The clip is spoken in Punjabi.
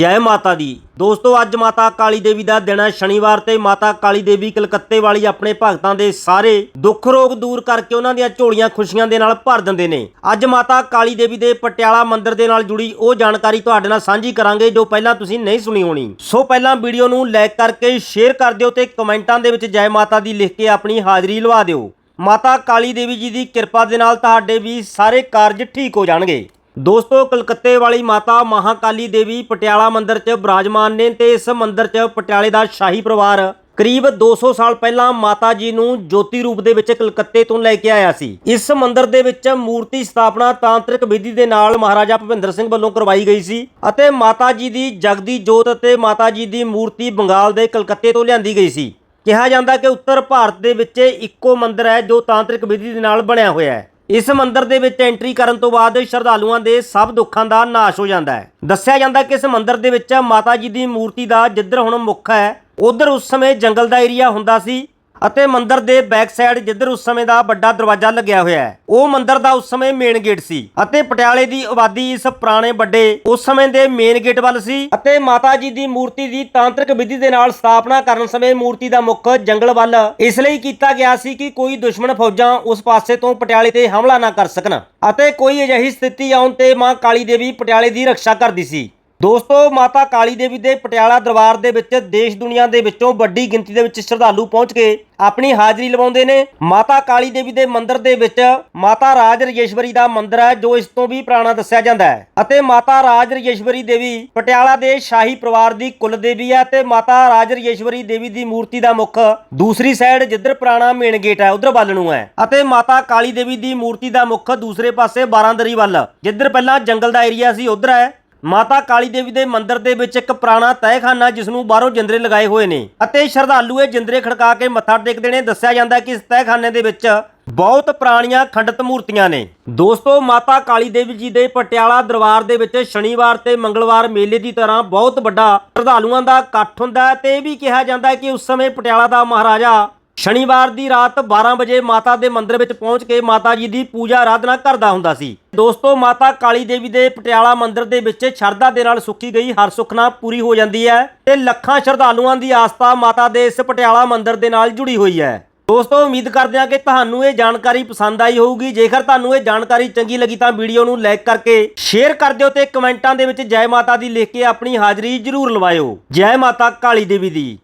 ਜੈ ਮਾਤਾ ਦੀ। ਦੋਸਤੋ, ਅੱਜ ਮਾਤਾ ਕਾਲੀ ਦੇਵੀ ਦਾ ਦਿਨ ਹੈ। ਸ਼ਨੀਵਾਰ ਤੇ ਮਾਤਾ ਕਾਲੀ ਦੇਵੀ ਕਲਕੱਤੇ ਵਾਲੀ ਆਪਣੇ ਭਗਤਾਂ ਦੇ ਸਾਰੇ ਦੁੱਖ ਰੋਗ ਦੂਰ ਕਰਕੇ ਉਹਨਾਂ ਦੀਆਂ ਝੋਲੀਆਂ ਖੁਸ਼ੀਆਂ ਦੇ ਨਾਲ ਭਰ ਦਿੰਦੇ ਨੇ। ਅੱਜ ਮਾਤਾ ਕਾਲੀ ਦੇਵੀ ਦੇ ਪਟਿਆਲਾ ਮੰਦਿਰ ਦੇ ਨਾਲ ਜੁੜੀ ਉਹ ਜਾਣਕਾਰੀ ਤੁਹਾਡੇ ਨਾਲ ਸਾਂਝੀ ਕਰਾਂਗੇ, ਜੋ ਪਹਿਲਾਂ ਤੁਸੀਂ ਨਹੀਂ ਸੁਣੀ ਹੋਣੀ। ਸੋ ਪਹਿਲਾਂ ਵੀਡੀਓ ਨੂੰ ਲਾਈਕ ਕਰਕੇ ਸ਼ੇਅਰ ਕਰ ਦਿਓ ਤੇ ਕਮੈਂਟਾਂ ਦੇ ਵਿੱਚ ਜੈ ਮਾਤਾ ਦੀ ਲਿਖ ਕੇ ਆਪਣੀ ਹਾਜ਼ਰੀ ਲਵਾ ਦਿਓ। ਮਾਤਾ ਕਾਲੀ ਦੇਵੀ ਜੀ ਦੀ ਕਿਰਪਾ ਦੇ ਨਾਲ ਤੁਹਾਡੇ ਵੀ ਸਾਰੇ ਕਾਰਜ ਠੀਕ ਹੋ ਜਾਣਗੇ। ਦੋਸਤੋ, ਕਲਕੱਤੇ ਵਾਲੀ ਮਾਤਾ ਮਹਾਕਾਲੀ ਦੇਵੀ ਪਟਿਆਲਾ ਮੰਦਿਰ 'ਚ ਬਿਰਾਜਮਾਨ ਨੇ ਤੇ ਇਸ ਮੰਦਿਰ 'ਚ ਪਟਿਆਲੇ ਦਾ ਸ਼ਾਹੀ ਪਰਿਵਾਰ ਕਰੀਬ 200 ਸਾਲ ਪਹਿਲਾਂ ਮਾਤਾ ਜੀ ਨੂੰ ਜੋਤੀ ਰੂਪ ਦੇ ਵਿੱਚ ਕਲਕੱਤੇ ਤੋਂ ਲੈ ਕੇ ਆਇਆ ਸੀ। ਇਸ ਮੰਦਿਰ ਦੇ ਵਿੱਚ ਮੂਰਤੀ ਸਥਾਪਨਾ ਤਾਂਤਰਿਕ ਵਿਧੀ ਦੇ ਨਾਲ ਮਹਾਰਾਜਾ ਭੁਪਿੰਦਰ ਸਿੰਘ ਵੱਲੋਂ ਕਰਵਾਈ ਗਈ ਸੀ ਅਤੇ ਮਾਤਾ ਜੀ ਦੀ ਜਗਦੀ ਜੋਤ ਅਤੇ ਮਾਤਾ ਜੀ ਦੀ ਮੂਰਤੀ ਬੰਗਾਲ ਦੇ ਕਲਕੱਤੇ ਤੋਂ ਲਿਆਂਦੀ ਗਈ ਸੀ। ਕਿਹਾ ਜਾਂਦਾ ਕਿ ਉੱਤਰ ਭਾਰਤ ਦੇ ਵਿੱਚ ਇੱਕੋ ਮੰਦਿਰ ਹੈ ਜੋ ਤਾਂਤਰਿਕ ਵਿਧੀ ਦੇ ਨਾਲ ਬਣਿਆ ਹੋਇਆ ਹੈ। ਇਸ ਮੰਦਿਰ ਦੇ ਵਿੱਚ ਐਂਟਰੀ ਕਰਨ ਤੋਂ ਬਾਅਦ ਸ਼ਰਧਾਲੂਆਂ ਦੇ ਸਭ ਦੁੱਖਾਂ ਦਾ ਨਾਸ਼ ਹੋ ਜਾਂਦਾ ਹੈ। ਦੱਸਿਆ ਜਾਂਦਾ ਕਿ ਇਸ ਮੰਦਿਰ ਦੇ ਵਿੱਚ ਮਾਤਾ ਜੀ ਦੀ ਮੂਰਤੀ ਦਾ ਜਿੱਧਰ ਹੁਣ ਮੁੱਖ ਹੈ, ਉਧਰ ਉਸ ਸਮੇਂ ਜੰਗਲ ਦਾ ਏਰੀਆ ਹੁੰਦਾ ਸੀ। ਅਤੇ ਮੰਦਰ ਦੇ ਬੈਕ ਸਾਈਡ ਜਿੱਧਰ ਉਸ ਸਮੇਂ ਦਾ ਵੱਡਾ ਦਰਵਾਜ਼ਾ ਲੱਗਿਆ ਹੋਇਆ ਹੈ, ਉਹ ਮੰਦਰ ਦਾ ਉਸ ਸਮੇਂ ਮੇਨ ਗੇਟ ਸੀ ਅਤੇ ਪਟਿਆਲੇ ਦੀ ਆਬਾਦੀ ਇਸ ਪੁਰਾਣੇ ਵੱਡੇ ਉਸ ਸਮੇਂ ਦੇ ਮੇਨ ਗੇਟ ਵੱਲ ਸੀ ਅਤੇ ਮਾਤਾ ਜੀ ਦੀ ਮੂਰਤੀ ਦੀ ਤਾਂਤਰਿਕ ਵਿਧੀ ਦੇ ਨਾਲ ਸਥਾਪਨਾ ਕਰਨ ਸਮੇਂ ਮੂਰਤੀ ਦਾ ਮੁੱਖ ਜੰਗਲ ਵੱਲ ਇਸ ਲਈ ਕੀਤਾ ਗਿਆ ਸੀ ਕਿ ਕੋਈ ਦੁਸ਼ਮਣ ਫੌਜਾਂ ਉਸ ਪਾਸੇ ਤੋਂ ਪਟਿਆਲੇ ਤੇ ਹਮਲਾ ਨਾ ਕਰ ਸਕਣ ਅਤੇ ਕੋਈ ਅਜਿਹੀ ਸਥਿਤੀ ਆਉਣ ਤੇ ਮਾਂ ਕਾਲੀ ਦੇਵੀ ਪਟਿਆਲੇ ਦੀ ਰੱਖਿਆ ਕਰਦੀ ਸੀ। ਦੋਸਤੋ, ਮਾਤਾ ਕਾਲੀ ਦੇਵੀ ਦੇ ਪਟਿਆਲਾ ਦਰਬਾਰ ਦੇ ਵਿੱਚ, ਦੇਸ਼ ਦੁਨੀਆ ਦੇ ਵਿੱਚੋਂ ਵੱਡੀ ਗਿਣਤੀ ਦੇ ਵਿੱਚ ਸ਼ਰਧਾਲੂ ਪਹੁੰਚ ਕੇ ਆਪਣੀ ਹਾਜ਼ਰੀ ਲਵਾਉਂਦੇ ਨੇ। ਮਾਤਾ ਕਾਲੀ ਦੇਵੀ ਦੇ ਮੰਦਿਰ ਦੇ ਵਿੱਚ ਮਾਤਾ ਰਾਜ ਰਜੇਸ਼ਵਰੀ ਦਾ ਮੰਦਿਰ ਹੈ, ਜੋ ਇਸ ਤੋਂ ਵੀ ਪੁਰਾਣਾ ਦੱਸਿਆ ਜਾਂਦਾ ਹੈ। ਅਤੇ ਮਾਤਾ ਰਾਜ ਰਜੇਸ਼ਵਰੀ ਦੇਵੀ ਪਟਿਆਲਾ ਦੇ ਸ਼ਾਹੀ ਪਰਿਵਾਰ ਦੀ ਕੁਲ ਦੇਵੀ ਹੈ ਤੇ ਮਾਤਾ ਰਾਜ ਰਜੇਸ਼ਵਰੀ ਦੇਵੀ ਦੀ ਮੂਰਤੀ ਦਾ ਮੁੱਖ ਦੂਸਰੀ ਸਾਈਡ ਜਿੱਧਰ ਪੁਰਾਣਾ ਮੇਨ ਗੇਟ ਹੈ, ਉਧਰ ਵੱਲ ਨੂੰ ਹੈ। ਅਤੇ ਮਾਤਾ ਕਾਲੀ ਦੇਵੀ ਦੀ ਮੂਰਤੀ ਦਾ ਮੁੱਖ ਦੂਸਰੇ ਪਾਸੇ ਬਾਰਾਂਦਰੀ ਵੱਲ, ਜਿੱਧਰ ਪਹਿਲਾਂ ਜੰਗਲ ਦਾ ਏਰੀਆ ਸੀ, ਉਧਰ ਹੈ। ਮਾਤਾ ਕਾਲੀ ਦੇਵੀ ਦੇ ਮੰਦਿਰ ਦੇ ਵਿੱਚ ਇੱਕ ਪੁਰਾਣਾ ਤਹਿਖਾਨਾ ਜਿਸ ਨੂੰ ਬਾਹਰੋਂ ਜਿੰਦਰੇ ਲਗਾਏ ਹੋਏ ਨੇ ਅਤੇ ਸ਼ਰਧਾਲੂ ਇਹ ਜਿੰਦਰੇ ਖੜਕਾ ਕੇ ਮੱਥਾ ਟੇਕਦੇ ਨੇ ਦੱਸਿਆ ਜਾਂਦਾ ਕਿ ਇਸ ਤਹਿਖਾਨੇ ਦੇ ਵਿੱਚ ਬਹੁਤ ਪੁਰਾਣੀਆਂ ਖੰਡਿਤ ਮੂਰਤੀਆਂ ਨੇ। ਦੋਸਤੋ, ਮਾਤਾ ਕਾਲੀ ਦੇਵੀ ਜੀ ਦੇ ਪਟਿਆਲਾ ਦਰਬਾਰ ਦੇ ਵਿੱਚ ਸ਼ਨੀਵਾਰ ਤੇ ਮੰਗਲਵਾਰ ਮੇਲੇ ਦੀ ਤਰ੍ਹਾਂ ਬਹੁਤ ਵੱਡਾ ਸ਼ਰਧਾਲੂਆਂ ਦਾ ਇਕੱਠ ਹੁੰਦਾ ਹੈ ਤੇ ਇਹ ਵੀ ਕਿਹਾ ਜਾਂਦਾ ਹੈ ਕਿ ਉਸ ਸਮੇਂ ਪਟਿਆਲਾ ਦਾ ਮਹਾਰਾਜਾ ਸ਼ਨੀਵਾਰ ਦੀ ਰਾਤ 12 ਵਜੇ ਮਾਤਾ ਦੇ ਮੰਦਿਰ ਵਿੱਚ ਪਹੁੰਚ ਕੇ ਮਾਤਾ ਜੀ ਦੀ ਪੂਜਾ ਆਰਾਧਨਾ ਕਰਦਾ ਹੁੰਦਾ ਸੀ। ਦੋਸਤੋ, ਮਾਤਾ ਕਾਲੀ ਦੇਵੀ ਦੇ ਪਟਿਆਲਾ ਮੰਦਿਰ ਦੇ ਵਿੱਚ ਸ਼ਰਧਾ ਦੇ ਨਾਲ ਸੁੱਕੀ ਗਈ ਹਰ ਸੁਖਨਾ ਪੂਰੀ ਹੋ ਜਾਂਦੀ ਹੈ ਤੇ ਲੱਖਾਂ ਸ਼ਰਧਾਲੂਆਂ ਦੀ ਆਸਥਾ ਮਾਤਾ ਦੇ ਇਸ ਪਟਿਆਲਾ ਮੰਦਿਰ ਦੇ ਨਾਲ ਜੁੜੀ ਹੋਈ ਹੈ। ਦੋਸਤੋ, ਉਮੀਦ ਕਰਦੇ ਹਾਂ ਕਿ ਤੁਹਾਨੂੰ ਇਹ ਜਾਣਕਾਰੀ ਪਸੰਦ ਆਈ ਹੋਊਗੀ। ਜੇਕਰ ਤੁਹਾਨੂੰ ਇਹ ਜਾਣਕਾਰੀ ਚੰਗੀ ਲੱਗੀ ਤਾਂ ਵੀਡੀਓ ਨੂੰ ਲਾਈਕ ਕਰਕੇ ਸ਼ੇਅਰ ਕਰ ਦਿਓ ਤੇ ਕਮੈਂਟਾਂ ਦੇ ਵਿੱਚ ਜੈ ਮਾਤਾ ਦੀ ਲਿਖ ਕੇ ਆਪਣੀ ਹਾਜ਼ਰੀ ਜ਼ਰੂਰ ਲਵਾਇਓ। ਜੈ ਮਾਤਾ ਕਾਲੀ ਦੇਵੀ ਦੀ।